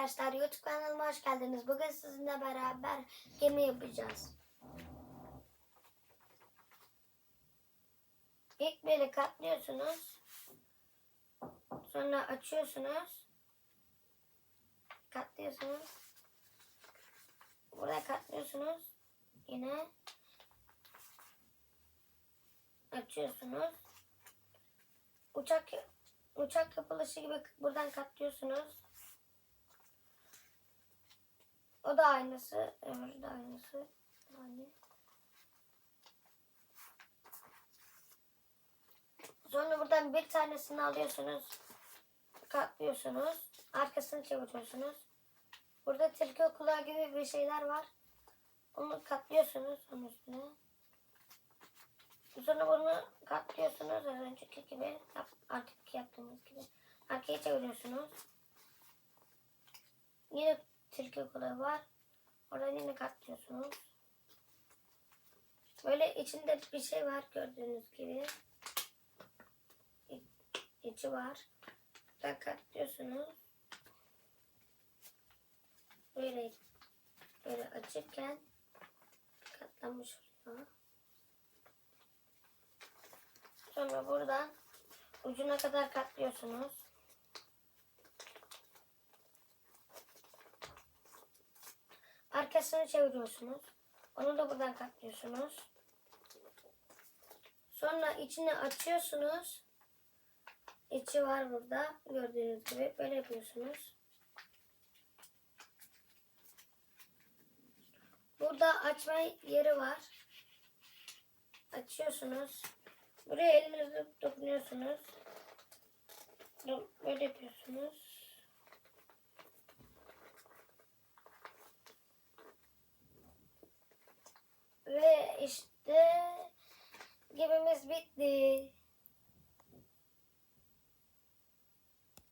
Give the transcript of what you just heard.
arkadaşlar. YouTube kanalıma hoş geldiniz. Bugün sizinle beraber gemi yapacağız. İlk böyle katlıyorsunuz. Sonra açıyorsunuz. Katlıyorsunuz. Burada katlıyorsunuz. Yine açıyorsunuz. Uçak uçak yapılışı gibi buradan katlıyorsunuz. O da aynısı. Öbürü de aynısı. Yani. Sonra buradan bir tanesini alıyorsunuz. Katlıyorsunuz. Arkasını çeviriyorsunuz. Burada tilki kulağı gibi bir şeyler var. Onu katlıyorsunuz onun üstüne. Sonra bunu katlıyorsunuz az önceki gibi. Artık yaptığımız gibi. Arkaya çeviriyorsunuz. Yine tilki kulağı var. Oradan yine katlıyorsunuz. Böyle içinde bir şey var gördüğünüz gibi. İçi var. Buradan katlıyorsunuz. Böyle böyle açırken katlanmış oluyor. Sonra buradan ucuna kadar katlıyorsunuz. Arkasını çeviriyorsunuz. Onu da buradan katlıyorsunuz. Sonra içini açıyorsunuz. İçi var burada. Gördüğünüz gibi böyle yapıyorsunuz. Burada açma yeri var. Açıyorsunuz. Buraya elinizle dokunuyorsunuz. Böyle yapıyorsunuz. İşte gemimiz bitti.